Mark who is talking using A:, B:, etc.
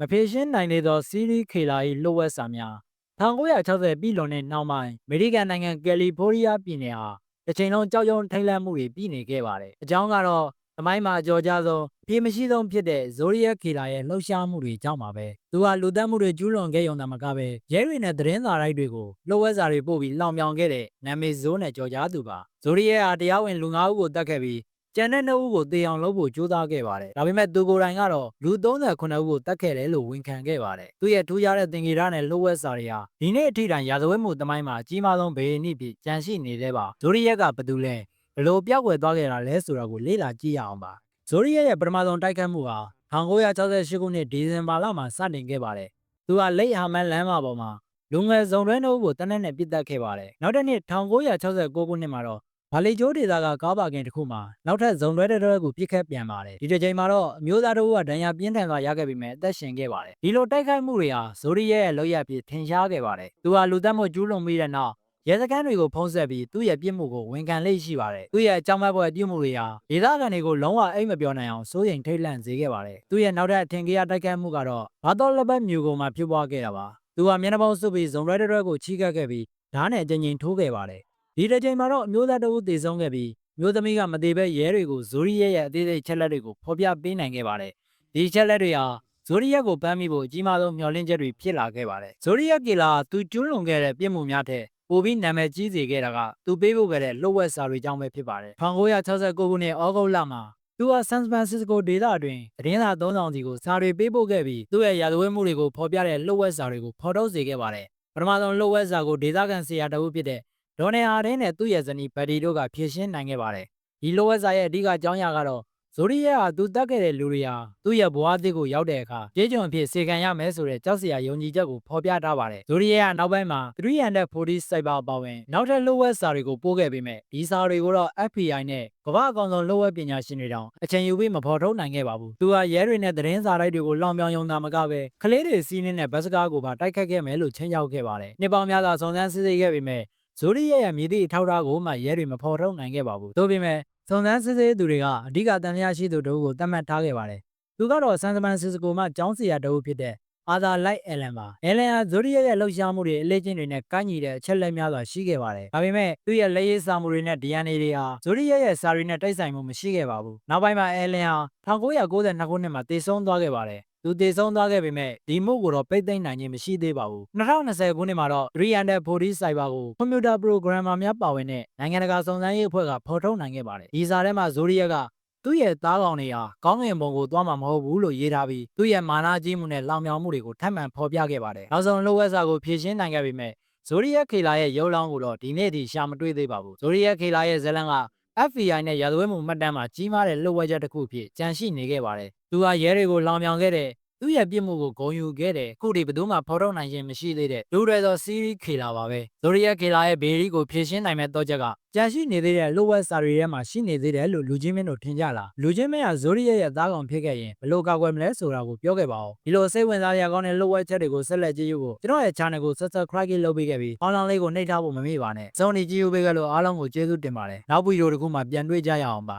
A: မဖြေရှင်းနိုင်သေးသောစီးရီးခေလာ၏လှုပ်ဝက်စာများ1960ပြည်လွန်တဲ့နောက်ပိုင်းအမေရိကန်နိုင်ငံကယ်လီဖိုးနီးယားပြည်နယ်ဟာတစ်ချိန်လုံးကြောက်ရွံ့ထိတ်လန့်မှုတွေပြည်နေခဲ့ပါတယ်။အကြောင်းကတော့သမိုင်းမှာအကျော်ကြားဆုံးပြေမရှိဆုံးဖြစ်တဲ့ဇိုရီယက်ခေလာရဲ့လှုပ်ရှားမှုတွေကြောင့်ပါပဲ။သူဟာလူသတ်မှုတွေကျူးလွန်ခဲ့ရုံသာမကပဲရဲတွေနဲ့သတင်းစာတိုက်တွေကိုလှုပ်ဝက်စာတွေပို့ပြီးလောင်ပြောင်ခဲ့တဲ့နာမည်ဇိုးနဲ့ကြော်ကြားသူပါ။ဇိုရီယက်ဟာတရားဝင်လူ၅ဦးကိုတတ်ခဲ့ပြီး ကျန်တဲ့နှစ်ဦးကိုတေအောင်လုပ်ဖို့ကြိုးစားခဲ့ပါတယ်။ဒါပေမဲ့သူကိုယ်တိုင်ကတော့လူ38ဦးကိုတတ်ခဲ့တယ်လို့ဝန်ခံခဲ့ပါတယ်။သူရဲ့ထူးခြားတဲ့သင်္ကေတနဲ့လှုပ်ဝက်စာတွေဟာဒီနေ့အထိတိုင်ရာဇဝတ်မှုသမိုင်းမှာအကြီးမားဆုံးဗေဒနိဖြစ်ကြန့်ရှိနေတဲ့ပါ။ဇိုရီယက်ကဘယ်သူလဲဘယ်လိုပြောက်ွယ်သွားခဲ့တာလဲဆိုတာကိုလေ့လာကြည့်ရအောင်ပါ။ဇိုရီယက်ရဲ့ပထမဆုံးတိုက်ခတ်မှုဟာ1968ခုနှစ်ဒီဇင်ဘာလမှာစတင်ခဲ့ပါတယ်။သူဟာလိတ်ဟာမန်လမ်းမပေါ်မှာလူငယ်စုံတွဲနှုတ်ကိုတနက်နဲ့ပြစ်တက်ခဲ့ပါတယ်။နောက်တစ်နှစ်1969ခုနှစ်မှာတော့ ဘာလီကျိုးဒေသကကားပါကင်တစ်ခုမှာနောက်ထပ်ဇုံတွဲတစ်တွဲကိုပြစ်ခတ်ပြန်ပါတယ်ဒီတစ်ချိန်မှာတော့အမျိုးသားတို့ကဒဏ်ရာပြင်းထန်စွာရခဲ့ပြီးမြဲအသက်ရှင်ခဲ့ပါတယ်ဒီလိုတိုက်ခိုက်မှုတွေဟာဇိုရီရဲ့လောက်ရဖြစ်ထင်ရှားခဲ့ပါတယ်သူဟာလူသက်မှုကျူးလွန်ပြီးတဲ့နောက်ရဲစခန်းတွေကိုဖုံးဆက်ပြီးသူ့ရဲ့ပြစ်မှုကိုဝန်ခံလေ့ရှိပါတယ်။သူ့ရဲ့အကြောင်းမဲ့ဘွယ်ပြုမှုတွေဟာဒေသခံတွေကိုလုံးဝအိမ်မပြောနိုင်အောင်စိုးရိမ်ထိတ်လန့်စေခဲ့ပါတယ်။သူ့ရဲ့နောက်ထပ်အထင်ကြီးတိုက်ခိုက်မှုကတော့ဘာတော်လက်ပတ်မျိုးကုန်မှာဖြစ်ပွားခဲ့တာပါ။သူဟာမျက်နှာပေါင်းစုပ်ပြီးဇုံရဲတဲရဲကိုချီးကပ်ခဲ့ပြီးဓာတ်နဲ့အကြိမ်ကြိမ်ထိုးခဲ့ပါတယ်။ ဒီတစ်ချိန်မှာတော့အမျိုးသားတဦးတည်ဆုံးခဲ့ပြီးမျိုးသမီးကမသေးပဲရဲတွေကိုဇိုရီရဲ့ရဲ့အသေးစိတ်ချက်လက်တွေကိုဖော်ပြပေးနိုင်ခဲ့ပါတယ်။ဒီချက်လက်တွေဟာဇိုရီယက်ကိုပန်းမိဖို့အကြီးမားဆုံးမျှော်လင့်ချက်တွေဖြစ်လာခဲ့ပါတယ်။ဇိုရီယက်ကလာသူကျွလွန်ခဲ့တဲ့ပြစ်မှုများထက်ပိုပြီးနာမည်ကြီးစေခဲ့တာကသူပေးဖို့ခဲ့တဲ့လှုပ်ဝက်စာတွေကြောင့်ပဲဖြစ်ပါတယ်။1969ခုနှစ်ဩဂုတ်လမှာသူဟာဆန်ဖရန်စစ္စကိုဒေသအတွင်းသတင်းစာ3000စီကိုစာတွေပေးပို့ခဲ့ပြီးသူ့ရဲ့ရာဇဝတ်မှုတွေကိုဖော်ပြတဲ့လှုပ်ဝက်စာတွေကိုဖော်ထုတ်စေခဲ့ပါတယ်။ပထမဆုံးလှုပ်ဝက်စာကိုဒေသခံဆရာတအုပ်ဖြစ်တဲ့ ဒေါ်နယ်အာဒင်းနဲ့သူ့ရဲ့ဇနီးဘက်ဒီတို့ကဖြည့်ရှင်းနိုင်ခဲ့ပါတယ်။ဒီလှုပ်ဝက်စာရဲ့အဓိကအကြောင်းအရာကတော့ဇိုရီယက်ဟာသူတက်ခဲ့တဲ့လူတွေဟာသူ့ရဲ့ဘဝသစ်ကိုရောက်တဲ့အခါကြေးကျွန်အဖြစ်စေခံရမယ်ဆိုတဲ့ကြောက်စရာယုံကြည်ချက်ကိုဖော်ပြထားပါတယ်။ဇိုရီယက်ကနောက်ပိုင်းမှာ340 cyber ပါဝင်နောက်ထပ်လှုပ်ဝက်စာတွေကိုပို့ခဲ့ပေမဲ့ဒီစာတွေကိုတော့ FBI နဲ့ကမ္ဘာအကောင်ဆုံးလှုပ်ဝက်ပညာရှင်တွေတောင်အချိန်ယူပြီးမဖော်ထုတ်နိုင်ခဲ့ပါဘူး။သူဟာရဲတွေနဲ့သတင်းစာတိုက်တွေကိုလောင်ပြောင်ယုံတာမကပဲကလေးတွေစီးနှင်းတဲ့ဘတ်စကားကိုပါတိုက်ခတ်ခဲ့မယ်လို့ချင်းရောက်ခဲ့ပါတယ်။နှစ်ပေါင်းများစွာစုံစမ်းစစ်ဆေးခဲ့ပေမဲ့ ဇိုရီရဲ့ရဲ့မြည်သည့်အထောက်အထားကိုမှရဲတွေမဖော်ထုတ်နိုင်ခဲ့ပါဘူး။သို့ပေမဲ့စုံစမ်းစစ်ဆေးသူတွေကအဓိကတန်လျာရှိသူတို့ကိုသတ်မှတ်ထားခဲ့ပါတယ်။သူကတော့ဆန်စမန်စစ်စကိုမှကျောင်းဆရာတအုပ်ဖြစ်တဲ့အာသာလိုက်အလန်ပါ။အလန်ဟာဇိုရီရဲ့လှုပ်ရှားမှုတွေအလေးချင်းတွေနဲ့ကိုင်းညီတဲ့အချက်လက်များစွာရှိခဲ့ပါတယ်။ဒါပေမဲ့သူ့ရဲ့လက်ရည်စာမှုတွေနဲ့ DNA တွေဟာဇိုရီရဲ့စာရီနဲ့တိုက်ဆိုင်မှုမရှိခဲ့ပါဘူး။နောက်ပိုင်းမှာအလန်ဟာ1992ခုနှစ်မှာတည်ဆုံသွားခဲ့ပါတယ်။ သူတည်ဆုံးသွားခဲ့ပေမဲ့ဒီမှုကိုတော့ပိတ်သိမ်းနိုင်ခြင်းမရှိသေးပါဘူး2020ခုနှစ်မှာတော့340 Cyber ကိုကွန်ပျူတာ programmer များပါဝင်တဲ့နိုင်ငံတကာစုံစမ်းရေးအဖွဲ့ကဖော်ထုတ်နိုင်ခဲ့ပါတယ်ဒီစာထဲမှာ Zodiac ကသူ့ရဲ့သားကောင်တွေဟာကောင်းကင်ဘုံကိုသွားမှာမဟုတ်ဘူးလို့ရေးထားပြီးသူ့ရဲ့မာနကြီးမှုနဲ့လောင်မြောင်မှုတွေကိုထပ်မံဖော်ပြခဲ့ပါတယ်နောက်ဆုံးလှုပ်ဝက်စာကိုဖြည့်ရှင်းနိုင်ခဲ့ပေမဲ့ဇိုရီယက်ခေလာရဲ့ရုပ်လောင်းကိုတော့ဒီနေ့ထိရှာမတွေ့သေးပါဘူးဇိုရီယက်ခေလာရဲ့ဇလန်က FBI နဲ့ရာဇဝတ်မှုမှတ်တမ်းမှာကြီးမားတဲ့လှုပ်ဝက်ချက်တစ်ခုဖြစ်ကြန့်ရှိနေခဲ့ပါတယ်။သူဟာရဲတွေကိုလောင်ပြောင်ခဲ့တဲ့ သူ့ရဲ့ပြစ်မှုကိုဂုံယူခဲ့တယ်ခုဒီဘယ်သူမှဖော်ထုတ်နိုင်ခြင်းမရှိသေးတဲ့လူတွေသောစီးရီးခေလာပါပဲဇိုရီယက်ခေလာရဲ့ဘေရီကိုဖြည့်ရှင်းနိုင်မဲ့တော့ချက်ကကြန့်ရှိနေသေးတဲ့လှုပ်ဝက်စာတွေထဲမှာရှိနေသေးတယ်လို့လူချင်းမင်းတို့ထင်ကြလားလူချင်းမင်းကဇိုရီယက်ရဲ့သားကောင်ဖြစ်ခဲ့ရင်ဘယ်လိုကောက်ွယ်မလဲဆိုတာကိုပြောခဲ့ပါဦးဒီလိုစိတ်ဝင်စားရကောင်းတဲ့လှုပ်ဝက်ချက်တွေကိုဆက်လက်ကြည့်ရဖို့ကျွန်တော်ရဲ့ channel ကို subscribe လုပ်ပေးခဲ့ပြီးအောင်းလောင်းလေးကိုနှိပ်ထားဖို့မမေ့ပါနဲ့စုံနေကြည့်ရပေးကြလို့အားလုံးကိုကျေးဇူးတင်ပါတယ်နောက်ဗီဒီယိုတစ်ခုမှပြန်တွေ့ကြရအောင်ပါ